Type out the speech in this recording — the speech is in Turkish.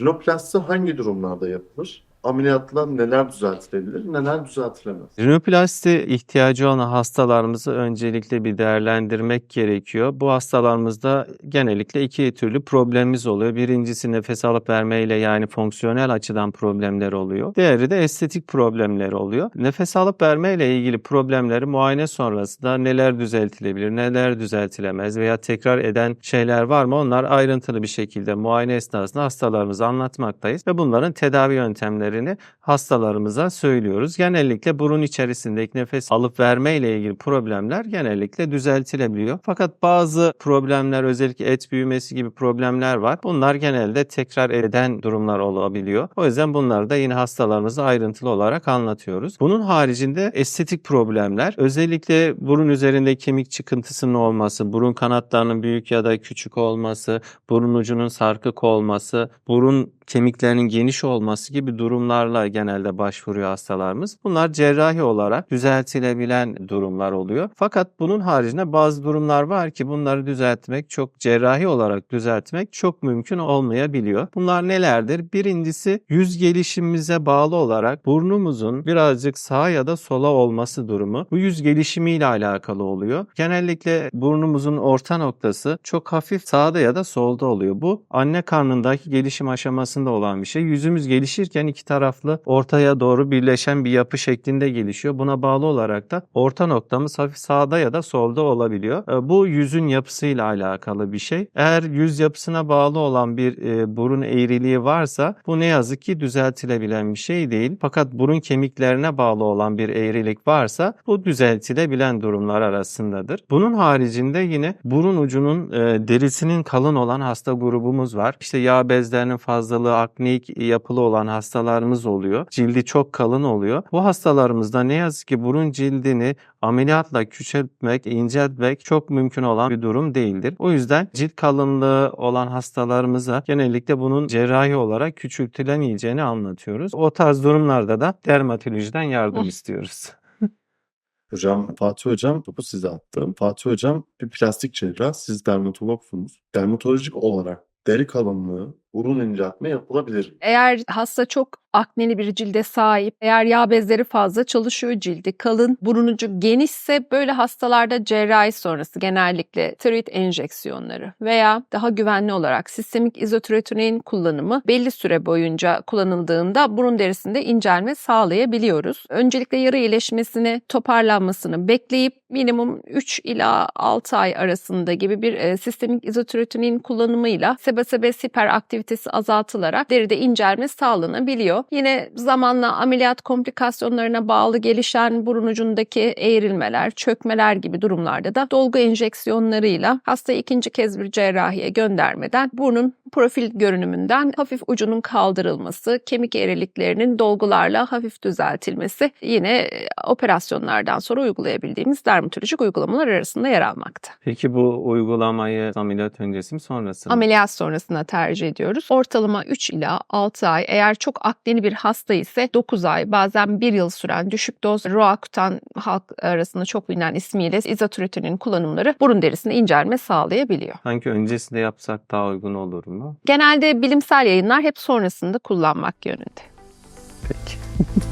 Rinoplasti hangi durumlarda yapılır? Ameliyatla neler düzeltilebilir, neler düzeltilemez? Rinoplasti ihtiyacı olan hastalarımızı öncelikle bir değerlendirmek gerekiyor. Bu hastalarımızda genellikle iki türlü problemimiz oluyor. Birincisi nefes alıp vermeyle yani fonksiyonel açıdan problemler oluyor. Diğeri de estetik problemler oluyor. Nefes alıp vermeyle ilgili problemleri muayene sonrasında neler düzeltilebilir, neler düzeltilemez veya tekrar eden şeyler var mı onlar ayrıntılı bir şekilde muayene esnasında hastalarımıza anlatmaktayız ve bunların tedavi yöntemlerini hastalarımıza söylüyoruz. Genellikle burun içerisindeki nefes alıp verme ile ilgili problemler genellikle düzeltilebiliyor. Fakat bazı problemler özellikle et büyümesi gibi problemler var. Bunlar genelde tekrar eden durumlar olabiliyor. O yüzden bunları da yine hastalarımıza ayrıntılı olarak anlatıyoruz. Bunun haricinde estetik problemler özellikle burun üzerinde kemik çıkıntısının olması, burun kanatlarının büyük ya da küçük olması, burun ucunun sarkık olması, burun kemiklerinin geniş olması gibi durumlarla genelde başvuruyor hastalarımız. Bunlar cerrahi olarak düzeltilebilen durumlar oluyor. Fakat bunun haricinde bazı durumlar var ki bunları düzeltmek çok cerrahi olarak düzeltmek çok mümkün olmayabiliyor. Bunlar nelerdir? Birincisi yüz gelişimimize bağlı olarak burnumuzun birazcık sağa ya da sola olması durumu bu yüz gelişimiyle alakalı oluyor. Genellikle burnumuzun orta noktası çok hafif sağda ya da solda oluyor. Bu anne karnındaki gelişim aşamasında olan bir şey. Yüzümüz gelişirken iki taraflı ortaya doğru birleşen bir yapı şeklinde gelişiyor. Buna bağlı olarak da orta noktamız hafif sağda ya da solda olabiliyor. E, Bu yüzün yapısıyla alakalı bir şey. Eğer yüz yapısına bağlı olan bir e, burun eğriliği varsa bu ne yazık ki düzeltilebilen bir şey değil. Fakat burun kemiklerine bağlı olan bir eğrilik varsa bu düzeltilebilen durumlar arasındadır. Bunun haricinde yine burun ucunun e, derisinin kalın olan hasta grubumuz var. İşte yağ bezlerinin fazlalığı, akneik yapılı olan hastalarımız oluyor. Cildi çok kalın oluyor. Bu hastalarımızda ne yazık ki burun cildini ameliyatla küçültmek, inceltmek çok mümkün olan bir durum değildir. O yüzden cilt kalınlığı olan hastalarımıza genellikle bunun cerrahi olarak küçültülemeyeceğini anlatıyoruz. O tarz durumlarda da dermatolojiden yardım istiyoruz. Hocam, Fatih Hocam, topu size attım. Fatih Hocam bir plastik cerrah, siz dermatologsunuz. Dermatolojik olarak deri kalınlığı, burun inceltme yapılabilir. Eğer hasta çok akneli bir cilde sahip, eğer yağ bezleri fazla çalışıyor, cildi kalın, burun ucu genişse böyle hastalarda cerrahi sonrası genellikle tiroid enjeksiyonları veya daha güvenli olarak sistemik izotretinoin kullanımı belli süre boyunca kullanıldığında burun derisinde incelme sağlayabiliyoruz. Öncelikle yara iyileşmesini, toparlanmasını bekleyip minimum 3 ila 6 ay arasında gibi bir e, sistemik izotretinoin kullanımıyla sebesebes hiperaktivitesi azaltılarak deride incelme sağlanabiliyor. Yine zamanla ameliyat komplikasyonlarına bağlı gelişen burun ucundaki eğrilmeler, çökmeler gibi durumlarda da dolgu enjeksiyonlarıyla hastayı ikinci kez bir cerrahiye göndermeden burnun profil görünümünden hafif ucunun kaldırılması, kemik eğriliklerinin dolgularla hafif düzeltilmesi yine e, operasyonlardan sonra uygulayabildiğimiz dermatolojik uygulamalar arasında yer almakta. Peki bu uygulamayı ameliyat öncesi mi sonrası mı? Ameliyat sonrasında tercih ediyoruz. Ortalama 3 ila 6 ay eğer çok akneli bir hasta ise 9 ay bazen 1 yıl süren düşük doz Roacutan halk arasında çok bilinen ismiyle izotretinin kullanımları burun derisinde incelme sağlayabiliyor. Sanki öncesinde yapsak daha uygun olur mu? Genelde bilimsel yayınlar hep sonrasında kullanmak yönünde. Peki.